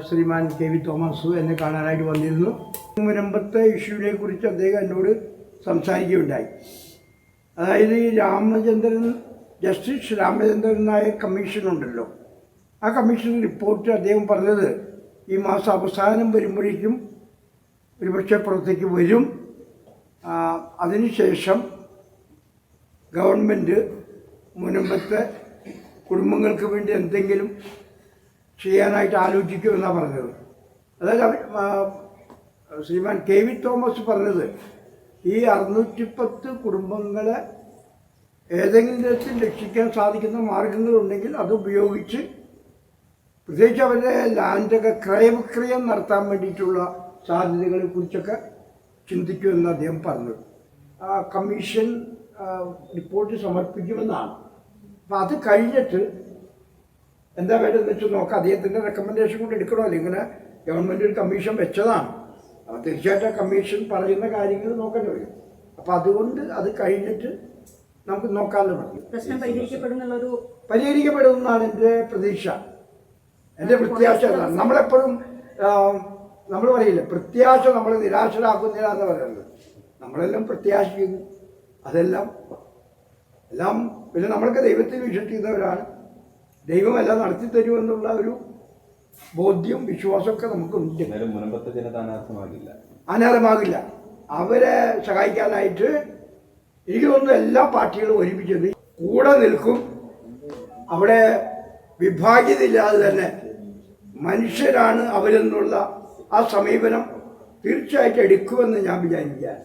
ശ്രീമാൻ K V Thomas എന്നെ കാണാനായിട്ട് വന്നിരുന്നു. മുരമ്പത്തെ ഇഷ്യൂവിനെ കുറിച്ച് അദ്ദേഹം എന്നോട് സംസാരിക്കുകയുണ്ടായി. അതായത് ഈ രാമചന്ദ്രൻ ജസ്റ്റിസ് രാമചന്ദ്രൻ നായർ കമ്മീഷൻ ഉണ്ടല്ലോ. ആ കമ്മീഷൻ റിപ്പോർട്ട് അദ്ദേഹം പറഞ്ഞത് ഈ മാസം അവസാനം വരുമ്പോഴേക്കും ഒരുപക്ഷെ പുറത്തേക്ക് വരും. അതിനുശേഷം ഗവൺമെന്റ് മുനമ്പത്തെ കുടുംബങ്ങൾക്ക് വേണ്ടി എന്തെങ്കിലും ചെയ്യാനായിട്ട് ആലോചിക്കുമെന്നാണ് പറഞ്ഞത്. അതായത് ശ്രീമാൻ കെ വി തോമസ് പറഞ്ഞത് ഈ അറുന്നൂറ്റിപ്പത്ത് കുടുംബങ്ങളെ ഏതെങ്കിലും തരത്തിൽ രക്ഷിക്കാൻ സാധിക്കുന്ന മാർഗങ്ങളുണ്ടെങ്കിൽ അത് ഉപയോഗിച്ച് പ്രത്യേകിച്ച് അവരുടെ ലാൻഡൊക്കെ ക്രയവിക്രയം നടത്താൻ വേണ്ടിയിട്ടുള്ള സാധ്യതകളെ കുറിച്ചൊക്കെ ചിന്തിക്കുമെന്ന് അദ്ദേഹം പറഞ്ഞു ആ കമ്മീഷൻ റിപ്പോർട്ട് സമർപ്പിക്കുമെന്നാണ്. അപ്പം അത് കഴിഞ്ഞിട്ട് എന്താ വേണ്ടതെന്ന് വെച്ച് നോക്കാം അദ്ദേഹത്തിന്റെ റെക്കമെൻഡേഷൻ കൊണ്ട് എടുക്കണമല്ലോ ഇങ്ങനെ ഗവൺമെന്റ് ഒരു കമ്മീഷൻ വെച്ചതാണ്. അപ്പോൾ തീർച്ചയായിട്ടും ആ കമ്മീഷൻ പറയുന്ന കാര്യങ്ങൾ നോക്കേണ്ടി വരും. അപ്പോൾ അതുകൊണ്ട് അത് കഴിഞ്ഞിട്ട് നമുക്ക് നോക്കാമല്ലോ പറഞ്ഞു. പ്രശ്നം പരിഹരിക്കപ്പെടുന്നുള്ള ഒരു പരിഹരിക്കപ്പെടുമെന്നാണ് എന്റെ പ്രതീക്ഷ. എന്റെ പ്രത്യാശ എന്നാണ്. നമ്മളെപ്പോഴും നമ്മൾ പറയില്ല പ്രത്യാശ നമ്മൾ നിരാശരാക്കുന്നില്ല എന്ന് പറയുന്നത്. നമ്മളെല്ലാം പ്രത്യാശിക്കുന്നു. അതെല്ലാം എല്ലാം പിന്നെ നമ്മളൊക്കെ ദൈവത്തിൽ വിശ്വസിക്കുന്നവരാണ്. ദൈവമെല്ലാം നടത്തി തരുമെന്നുള്ള ഒരു ബോധ്യം വിശ്വാസമൊക്കെ നമുക്കുണ്ട്. മുനമ്പത്തെ ജനത അനാഥമാകില്ല. അനാഥമാകില്ല. അവരെ സഹായിക്കാനായിട്ട് എനിക്ക് തോന്നുന്നു എല്ലാ പാർട്ടികളും ഒരുമിച്ചത് കൂടെ നിൽക്കും. അവിടെ വിഭാഗ്യതയില്ലാതെ തന്നെ മനുഷ്യരാണ് അവരെന്നുള്ള ആ സമീപനം തീർച്ചയായിട്ടും എടുക്കുമെന്ന് ഞാൻ വിചാരിക്കുകയാണ്.